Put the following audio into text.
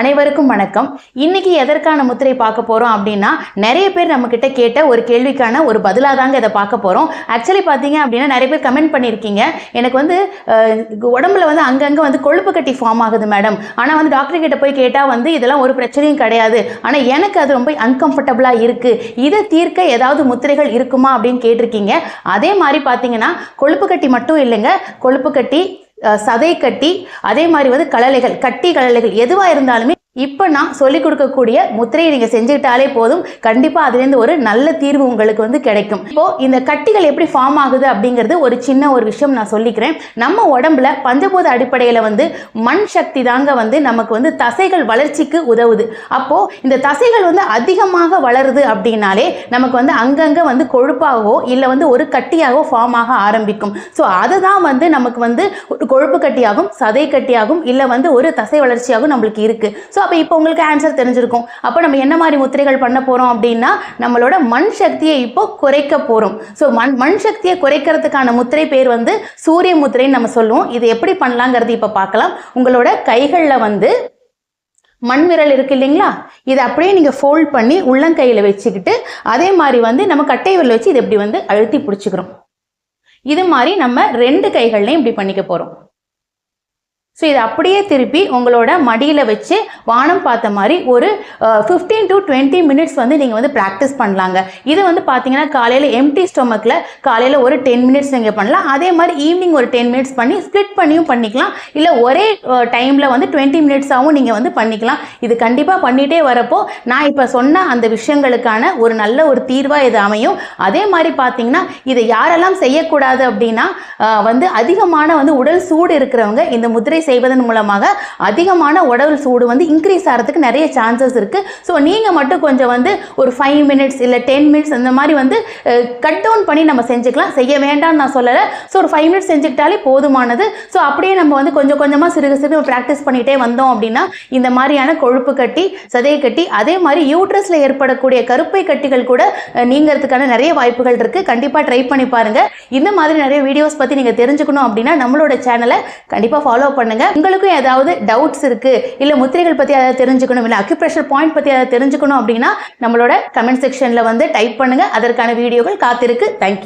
அனைவருக்கும் வணக்கம். இன்னைக்கு எதற்கான முத்திரை பார்க்க போறோம் அப்படின்னா நிறைய பேர் நம்ம கிட்ட கேட்ட ஒரு கேள்விக்கான ஒரு பதிலாக தாங்க இதை பார்க்க போறோம். ஆக்சுவலி பார்த்தீங்க அப்படின்னா நிறைய பேர் கமெண்ட் பண்ணியிருக்கீங்க. எனக்கு வந்து உடம்புல வந்து அங்கங்கே வந்து கொழுப்பு கட்டி ஃபார்ம் ஆகுது மேடம் ஆனால் வந்து டாக்டர் கிட்ட போய் கேட்டால் வந்து இதெல்லாம் ஒரு பிரச்சனையும் கிடையாது. ஆனால் எனக்கு அது ரொம்ப அன்கம்ஃபர்டபுளாக இருக்கு. இதை தீர்க்க ஏதாவது முத்திரைகள் இருக்குமா அப்படின்னு கேட்டிருக்கீங்க. அதே மாதிரி பார்த்தீங்கன்னா கொழுப்பு கட்டி மட்டும் இல்லைங்க. கொழுப்பு கட்டி சதை கட்டி அதே மாதிரி வந்து கழலைகள் கட்டி கழலைகள் எதுவாக இருந்தாலுமே இப்போ நான் சொல்லிக் கொடுக்கக்கூடிய முத்திரையை நீங்கள் செஞ்சுக்கிட்டாலே போதும். கண்டிப்பாக அதுலேருந்து ஒரு நல்ல தீர்வு உங்களுக்கு வந்து கிடைக்கும். இப்போ இந்த கட்டிகள் எப்படி ஃபார்ம் ஆகுது அப்படிங்கிறது ஒரு சின்ன ஒரு விஷயம் நான் சொல்லிக்கிறேன். நம்ம உடம்புல பஞ்சபூத அடிப்படையில் வந்து மண் சக்தி தாங்க வந்து நமக்கு வந்து தசைகள் வளர்ச்சிக்கு உதவுது. அப்போ இந்த தசைகள் வந்து அதிகமாக வளருது அப்படின்னாலே நமக்கு வந்து அங்கங்கே வந்து கொழுப்பாகவோ இல்லை வந்து ஒரு கட்டியாகவோ ஃபார்ம் ஆக ஆரம்பிக்கும். ஸோ அதுதான் வந்து நமக்கு வந்து கொழுப்பு கட்டியாகும் சதை கட்டியாகும் இல்லை வந்து ஒரு தசை வளர்ச்சியாகவும் நம்மளுக்கு இருக்கு. ஸோ அப்போ இப்போ உங்களுக்கு ஆன்சர் தெரிஞ்சிருக்கும். அப்போ நம்ம என்ன மாதிரி முத்திரைகள் பண்ண போகிறோம் அப்படின்னா நம்மளோட மண் சக்தியை இப்போ குறைக்க போகிறோம் ஸோ மண் மண் சக்தியை குறைக்கிறதுக்கான முத்திரை பேர் வந்து சூரிய முத்திரைன்னு நம்ம சொல்லுவோம். இது எப்படி பண்ணலாங்கிறது இப்போ பார்க்கலாம். உங்களோட கைகளில் வந்து மண் விரல் இருக்கு இல்லைங்களா? இதை அப்படியே நீங்கள் ஃபோல்ட் பண்ணி உள்ளங்கையில் வச்சுக்கிட்டு அதே மாதிரி வந்து நம்ம கட்டை விரல் வச்சு இதை இப்படி வந்து அழுத்தி பிடிச்சிக்கிறோம். இது மாதிரி நம்ம ரெண்டு கைகள்லையும் இப்படி பண்ணிக்க போகிறோம் ஸோ இதை அப்படியே திருப்பி உங்களோட மடியில் வச்சு வானம் பார்த்த மாதிரி ஒரு ஃபிஃப்டீன் டு டுவெண்ட்டி மினிட்ஸ் வந்து நீங்கள் வந்து ப்ராக்டிஸ் பண்ணலாங்க. இது வந்து பார்த்தீங்கன்னா காலையில் எம்டி ஸ்டொமக்கில் காலையில் ஒரு டென் மினிட்ஸ் நீங்கள் பண்ணலாம். அதே மாதிரி ஈவினிங் ஒரு டென் மினிட்ஸ் பண்ணி ஸ்ப்ளிட் பண்ணியும் பண்ணிக்கலாம். இல்லை ஒரே டைமில் வந்து டுவெண்ட்டி மினிட்ஸாகவும் நீங்கள் வந்து பண்ணிக்கலாம். இது கண்டிப்பாக பண்ணிகிட்டே வரப்போ நான் இப்போ சொன்ன அந்த விஷயங்களுக்கான ஒரு நல்ல ஒரு தீர்வாக இது அமையும். அதே மாதிரி பார்த்தீங்கன்னா இதை யாரெல்லாம் செய்யக்கூடாது அப்படின்னா வந்து அதிகமான வந்து உடல் சூடு இருக்கிறவங்க இந்த முதிரை செய்வதன் மூலமாக அதிகமான உடல் சூடு வந்து இன்க்ரீஸ் ஆகிறதுக்கு நிறைய சான்சஸ் இருக்குது ஸோ நீங்கள் மட்டும் கொஞ்சம் வந்து ஒரு ஃபைவ் மினிட்ஸ் இல்லை டென் மினிட்ஸ் அந்த மாதிரி வந்து கட் டவுன் பண்ணி நம்ம செஞ்சுக்கலாம். செய்ய வேண்டாம்னு நான் சொல்லலை. ஸோ ஒரு ஃபைவ் மினிட்ஸ் செஞ்சுக்கிட்டாலே போதுமானது. ஸோ அப்படியே நம்ம வந்து கொஞ்சம் கொஞ்சமாக சிறுக சிறுக ப்ராக்டிஸ் பண்ணிகிட்டே வந்தோம் அப்படின்னா இந்த மாதிரியான கொழுப்பு கட்டி சதையை கட்டி அதே மாதிரி யூட்ரஸில் ஏற்படக்கூடிய கருப்பை கட்டிகள் கூட நீங்கிறதுக்கான நிறைய வாய்ப்புகள் இருக்குது கண்டிப்பாக ட்ரை பண்ணி பாருங்கள் இந்த மாதிரி நிறைய வீடியோஸ் பற்றி நீங்கள் தெரிஞ்சுக்கணும் அப்படின்னா நம்மளோட சேனலை கண்டிப்பாக ஃபாலோ பண்ணுங்கள் உங்களுக்கும் ஏதாவது டவுட்ஸ் இருக்கு இல்ல முத்திரைகள் பத்தி ஏதாவது தெரிஞ்சுக்கணும் இல்ல அக்யூப்ரெஷர் பாயிண்ட் பத்தி ஏதாவது தெரிஞ்சுக்கணும் அப்படின்னா நம்மளோட கமெண்ட் செக்ஷன்ல வந்து டைப் பண்ணுங்க. அதற்கான வீடியோக்கள் காத்திருக்கு. தேங்க்யூ